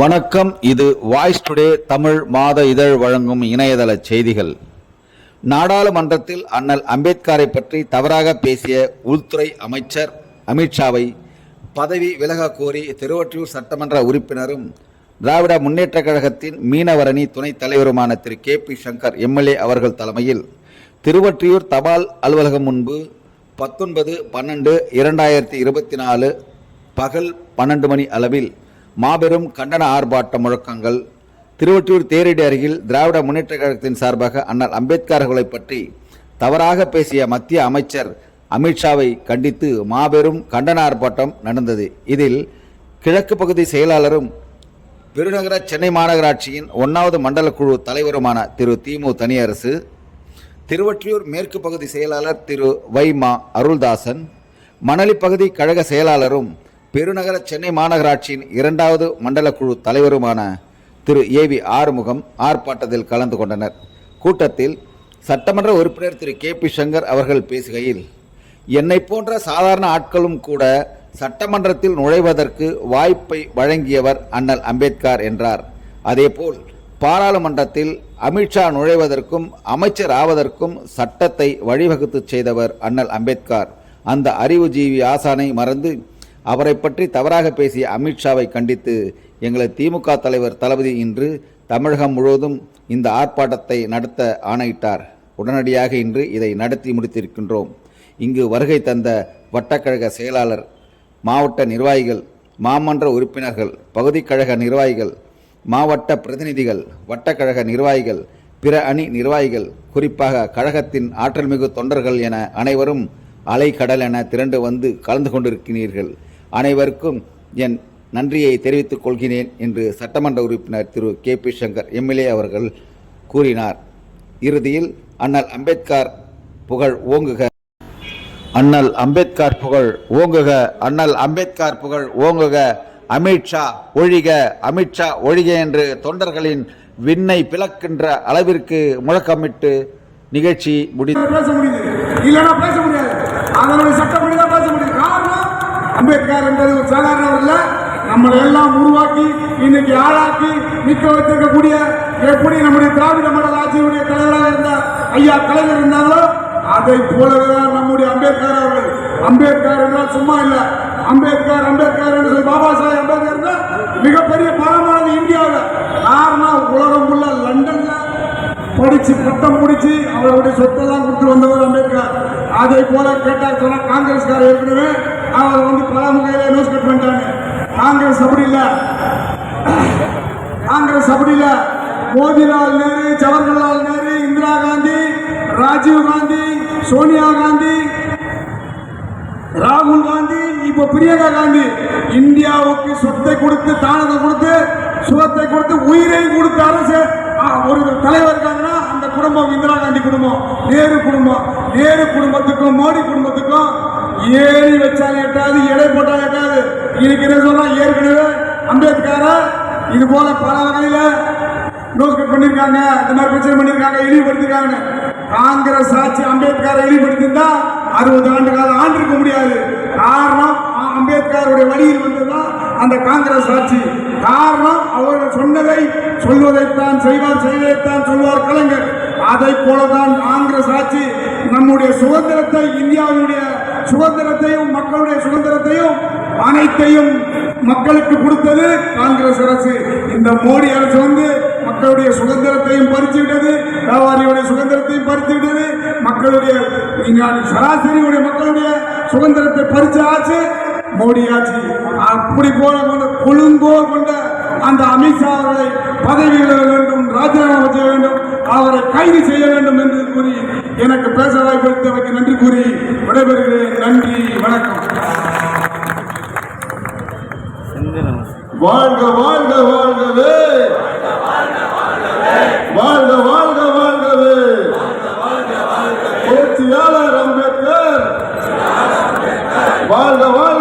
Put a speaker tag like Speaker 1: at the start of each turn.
Speaker 1: வணக்கம். இது voice today Tamil மாத இதழ் வழங்கும் இணையதள செய்திகள். நாடாளுமன்றத்தில் அண்ணல் அம்பேத்கரை பற்றி தவறாக பேசிய உள்துறை அமைச்சர் அமித்ஷாவை பதவி விலக கோரி திருவொற்றியூர் சட்டமன்ற உறுப்பினரும் திராவிட முன்னேற்றக் கழகத்தின் மீனவரணி துணைத் தலைவருமான Thiru. K. P. Shankar MLA அவர்கள் தலைமையில் திருவொற்றியூர் தபால் அலுவலகம் முன்பு பத்தொன்பது பன்னெண்டு இரண்டாயிரத்தி இருபத்தி நாலு பகல் பன்னெண்டு மணி அளவில் மாபெரும் கண்டன ஆர்ப்பாட்ட முழக்கங்கள். திருவொற்றியூர் தேரடி அருகில் திராவிட முன்னேற்ற கழகத்தின் சார்பாக அண்ணல் அம்பேத்கர் அவர்களை பற்றி தவறாக பேசிய மத்திய அமைச்சர் அமித்ஷாவை கண்டித்து மாபெரும் கண்டன ஆர்ப்பாட்டம் நடந்தது. இதில் கிழக்கு பகுதி செயலாளரும் பெருநகர சென்னை மாநகராட்சியின் ஒன்றாவது மண்டல குழு தலைவருமான திரு திமு தனியரசு திருவொற்றியூர் மேற்கு பகுதி செயலாளர் திரு வை மா அருள்தாசன் மணலி பகுதி கழக செயலாளரும் பெருநகர சென்னை மாநகராட்சியின் இரண்டாவது மண்டல குழு தலைவருமான திரு ஏ வி ஆறுமுகம் ஆர்ப்பாட்டத்தில் கலந்து கொண்டனர். கூட்டத்தில் சட்டமன்ற உறுப்பினர் திரு கே பி சங்கர் அவர்கள் பேசுகையில் என்னை போன்ற சாதாரண ஆட்களும் கூட சட்டமன்றத்தில் நுழைவதற்கு வாய்ப்பை வழங்கியவர் அண்ணல் அம்பேத்கர் என்றார். அதேபோல் பாராளுமன்றத்தில் அமித்ஷா நுழைவதற்கும் அமைச்சர் ஆவதற்கும் சட்டத்தை வழிவகுத்து செய்தவர் அண்ணல் அம்பேத்கர். அந்த அறிவுஜீவி ஆசானை மறந்து அவரை பற்றி தவறாக பேசிய அமித்ஷாவை கண்டித்து எங்களது திமுக தலைவர் தளபதி இன்று தமிழகம் முழுவதும் இந்த ஆர்ப்பாட்டத்தை நடத்த ஆணையிட்டார். உடனடியாக இன்று இதை நடத்தி முடித்திருக்கின்றோம். இங்கு வருகை தந்த வட்டக்கழக செயலாளர் மாவட்ட நிர்வாகிகள் மாமன்ற உறுப்பினர்கள் பகுதிக் கழக நிர்வாகிகள் மாவட்ட பிரதிநிதிகள் வட்டக்கழக நிர்வாகிகள் பிற அணி நிர்வாகிகள் குறிப்பாக கழகத்தின் ஆற்றல்மிகு தொண்டர்கள் என அனைவரும் அலைக்கடல் என திரண்டு வந்து கலந்து கொண்டிருக்கிறீர்கள். அனைவருக்கும் என் நன்றியை தெரிவித்துக் கொள்கிறேன் என்று சட்டமன்ற உறுப்பினர் Thiru K P Shankar MLA அவர்கள் கூறினார். இறுதியில் அண்ணல் அம்பேத்கர் புகழ் ஓங்குக. அண்ணல் அம்பேத்கர் புகழ் ஓங்குக. அண்ணல் அம்பேத்கர் புகழ் ஓங்குக. அமித்ஷா ஒழிக. அமித்ஷா ஒழிக என்று தொண்டர்களின் விண்ணை பிளக்கின்ற அளவிற்கு முழக்கமிட்டு நிகழ்ச்சி முடி
Speaker 2: அம்பேத்கர் என்பது ஒரு சாதாரணவர் இல்ல நம்மளை எல்லாம் உருவாக்கி இன்னைக்கு ஆளாக்கி நிற்க வைத்திருக்கக்கூடிய எப்படி நம்முடைய திராவிட மண்டல ஆட்சியுடைய தலைவராக இருந்த ஐயா கலைஞர் இருந்தாங்களோ அதை போலவேதான் நம்முடைய அம்பேத்கர் அவர்கள். அம்பேத்கர் என்றால் சும்மா இல்லை. அம்பேத்கர் அம்பேத்கர் என்று சொல்லி பாபா சாஹேப் அம்பேத்கர் தான் மிகப்பெரிய பலமானது இந்தியாவில். காரணம் உலகம் உள்ள லண்டன்ல படிச்சு பட்டம் முடிச்சு அவருடைய சொத்தெல்லாம் கொடுத்து வந்தவர் அம்பேத்கர். அதே போல கேட்டா சொன்னால் காங்கிரஸ்காரர் ஏற்கனவே அவரை வந்து பல முகையில நோஸ் கட் பண்ணிட்டாங்க. காங்கிரஸ் அப்படி இல்லை. காங்கிரஸ் அப்படி இல்லை. மோதிலால் நேரு ஜவஹர்லால் நேரு இந்திரா காந்தி ராஜீவ் காந்தி சோனியா காந்தி ராகுல் காந்தி இப்போ பிரியங்கா காந்தி. இந்தியாவுக்கு சொத்தை கொடுத்து தானத்தை கொடுத்து சுகத்தை கொடுத்து உயிரை கொடுத்து அரசு ஒரு தலைவர் இருக்காங்கன்னா அந்த குடும்பம் இந்திரா காந்தி குடும்பம் நேரு குடும்பம். நேரு குடும்பத்துக்கும் மோடி குடும்பத்துக்கும் ஏறி வச்சாலும் எட்டாது எடை போட்டாலும் எட்டாது இருக்கிற என்ன ஏற்கனவே அம்பேத்கர இது போல பல வகையில நோஸ் கட் பண்ணிருக்காங்க. இந்த மாதிரி பிரச்சனை பண்ணிருக்காங்க இழிவுபடுத்திருக்காங்க காங்கிரஸ் ஆட்சி அம்பேத்கரை இழிவுபடுத்திருந்தா அறுபது ஆண்டு காலம் ஆண்டிருக்க முடியாது. காரணம் அம்பேத்கருடைய வழியில் வந்ததுதான் அந்த காங்கிரஸ் ஆட்சி. காரணம் அவர்கள் சொன்னதை சொல்வதைத்தான் செய்வார் செய்வதைத்தான் சொல்வார் கலைஞர். அதை போலதான் காங்கிரஸ் ஆட்சி நம்முடைய சுதந்திரத்தை இந்தியாவினுடைய சுதந்திரத்தையும் மக்களுடைய சுதந்திரத்தையும் அனைத்தையும் மக்களுக்கு கொடுத்தது காங்கிரஸ் அரசு. இந்த மோடி அரசு வந்து மக்களுடைய சுதந்திரத்தையும் பறித்து விட்டது வியாபாரியுடைய சுதந்திரத்தையும் பறித்து விட்டது மக்களுடைய சராசரியுடைய மக்களுடைய சுதந்திரத்தை பறிச்சு ஆச்சு மோடி ஆச்சு அப்படி போல கொண்ட கொழுங்கோ கொண்ட அந்த அமித்ஷா அவர்களை பதவியில் அவரை கைது செய்ய வேண்டும் என்று கூறி எனக்கு பேச வாய்ப்பளித்தவருக்கு நன்றி கூறி விடைபெறுகிறேன். நன்றி வணக்கம். வாழ்க வாழ்க வாழ்கவே. வாழ்க வாழ்க வாழ்கவே. புரட்சியாளர் அம்பேத்கர். வாழ்க வாழ்க